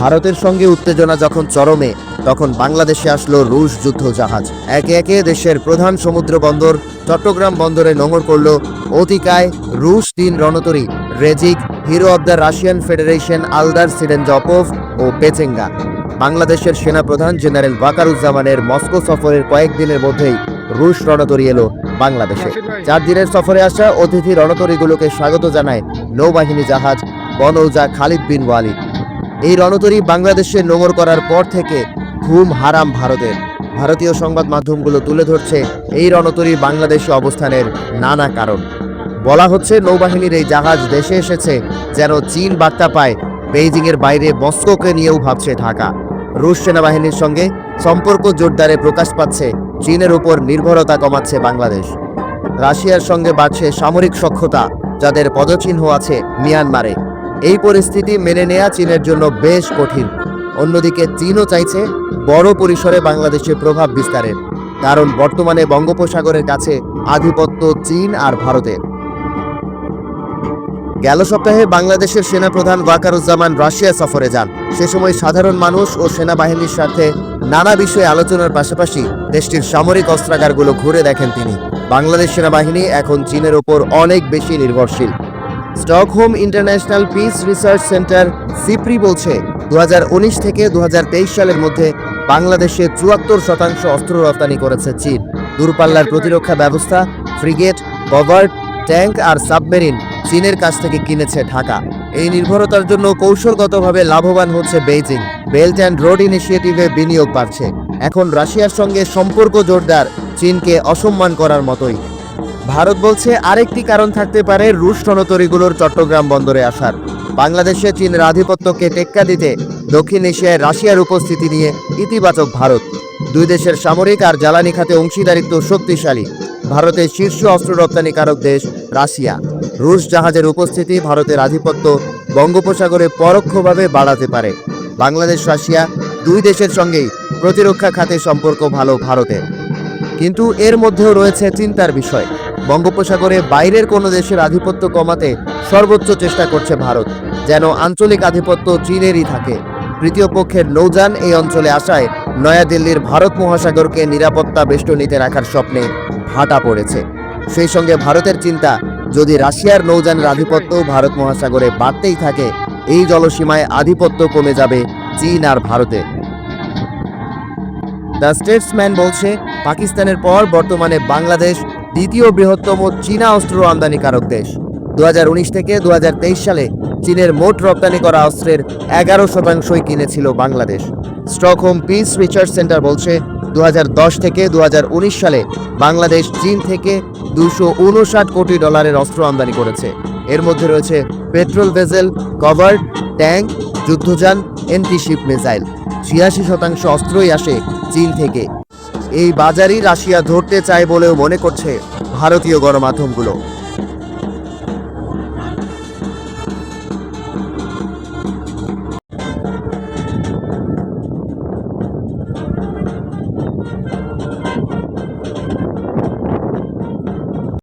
ভারতের সঙ্গে উত্তেজনা যখন চরমে, তখন বাংলাদেশে আসলো রুশ যুদ্ধ জাহাজ একে একে দেশের প্রধান সমুদ্র বন্দর চট্টগ্রাম বন্দরে নোঙর করল অতিকায় রুশ তিন রণতরী, Rezkiy, hero of the Russian Federation, Aldar Tsydenzhapov O Pechenga. বাংলাদেশের সেনাপ্রধান জেনারেল ওয়াকারুজ্জামানের মস্কো সফরের কয়েকদিনের মধ্যেই রুশ রণতরী এলো বাংলাদেশে। চার দিনের সফরে আসা অতিথি রণতরীগুলোকে স্বাগত জানায় নৌবাহিনী জাহাজ বনৌজা খালিদ বিন ওয়ালিদ। এই রণতরী বাংলাদেশে নোঙর করার পর থেকে ঘুম হারাম ভারতের। ভারতীয় সংবাদ মাধ্যমগুলো তুলে ধরছে এই রণতরী বাংলাদেশে অবস্থানের নানা কারণ। বলা হচ্ছে নৌবাহিনীর এই জাহাজ দেশে এসেছে যেন চীন বার্তা পায় বেইজিংয়ের বাইরে মস্কোকে নিয়েও ভাবছে ঢাকা। রুশ সেনাবাহিনীর সঙ্গে সম্পর্ক জোরদারে প্রকাশ পাচ্ছে, চীনের উপর নির্ভরতা কমাচ্ছে বাংলাদেশ। রাশিয়ার সঙ্গে বাড়ছে সামরিক সক্ষতা, যাদের পদচিহ্ন আছে মিয়ানমারে। এই পরিস্থিতি মেনে নেয়া চীনের জন্য বেশ কঠিন। অন্যদিকে চীনও চাইছে বড় পরিসরে বাংলাদেশে প্রভাব বিস্তারের, কারণ বর্তমানে বঙ্গোপসাগরের কাছে আধিপত্য চীন আর ভারতের। গেল সপ্তাহে বাংলাদেশের সেনাপ্রধান ওয়াকারুজ্জামান রাশিয়া সফরে যান। সে সময় সাধারণ মানুষ ও সেনাবাহিনীর সাথে নানা বিষয়ে আলোচনার পাশাপাশি দেশটির সামরিক অস্ত্রাগারগুলো ঘুরে দেখেন তিনি। বাংলাদেশ সেনাবাহিনী এখন চীনের ওপর অনেক বেশি নির্ভরশীল। Stockholm International Peace Research Centre SIPRI বলছে দু হাজার উনিশ থেকে দু হাজার তেইশ সালের মধ্যে বাংলাদেশে চুয়াত্তর শতাংশ অস্ত্র রপ্তানি করেছে চীন। দূরপাল্লার প্রতিরক্ষা ব্যবস্থা, ফ্রিগেট কভার্ট ট্যাঙ্ক আর সাবমেরিন চীনের কাছ থেকে কিনেছে ঢাকা। এই নির্ভরতার জন্য কৌশলগতভাবে লাভবান হচ্ছে বেইজিং। বেল্ট অ্যান্ড রোড ইনিশিয়েটিভে বিনিয়োগ বাড়ছে। এখন রাশিয়ার সঙ্গে সম্পর্ক জোরদার, চীনকে অসম্মান করার মতোই। ভারত বলছে আরেকটি কারণ থাকতে পারে রুশ রণতরীগুলোর চট্টগ্রাম বন্দরে আসার। বাংলাদেশে চীনের আধিপত্যকে টেক্কা দিতে দক্ষিণ এশিয়ায় রাশিয়ার উপস্থিতি নিয়ে ইতিবাচক ভারত। দুই দেশের সামরিক আর জ্বালানি খাতে অংশীদারিত্ব শক্তিশালী। ভারতের শীর্ষ অস্ত্র রপ্তানিকারক দেশ রাশিয়া। রুশ জাহাজের উপস্থিতি ভারতের আধিপত্য বঙ্গোপসাগরে পরোক্ষভাবে বাড়াতে পারে। বাংলাদেশ, রাশিয়া দুই দেশের সঙ্গেই প্রতিরক্ষা খাতে সম্পর্ক ভালো ভারতের। কিন্তু এর মধ্যেও রয়েছে চিন্তার বিষয়। বঙ্গোপসাগরে বাইরের কোনো দেশের আধিপত্য কমাতে সর্বোচ্চ চেষ্টা করছে ভারত, যেন আঞ্চলিক আধিপত্য চীনেরই থাকে। তৃতীয় পক্ষের নৌযান এই অঞ্চলে আসায় নয়াদিল্লির ভারত মহাসাগরকে নিরাপত্তা বেষ্টনীতে রাখার স্বপ্নে ভাটা পড়েছে। সেই সঙ্গে ভারতের চিন্তা, যদি রাশিয়ার নৌযানের আধিপত্য ভারত মহাসাগরে বাড়তেই থাকে, এই জলসীমায় আধিপত্য কমে যাবে চীন আর ভারতে। দ্য স্টেটসম্যান বলছে, পাকিস্তানের পর বর্তমানে বাংলাদেশ দ্বিতীয় বৃহত্তম চীনা অস্ত্র আমদানিকারক দেশ। দু হাজার উনিশ থেকে দু হাজার তেইশ সালে চীনের মোট রপ্তানি করা অস্ত্রের এগারো শতাংশই কিনেছিল Bangladesh. Stockholm Peace Research Centre বলছে দু হাজার দশ থেকে দু হাজার উনিশ সালে বাংলাদেশ চীন থেকে দুশো কোটি ডলারের অস্ত্র আমদানি করেছে। এর মধ্যে রয়েছে পেট্রোল ভেজেল কভার্ড ট্যাঙ্ক, যুদ্ধযান, এন্টিশিপ মিসাইল। ছিয়াশি শতাংশ অস্ত্রই আসে চীন থেকে। এই বাজারই রাশিয়া ধরতে চায় বলেও মনে করছে ভারতীয় গণমাধ্যমগুলো।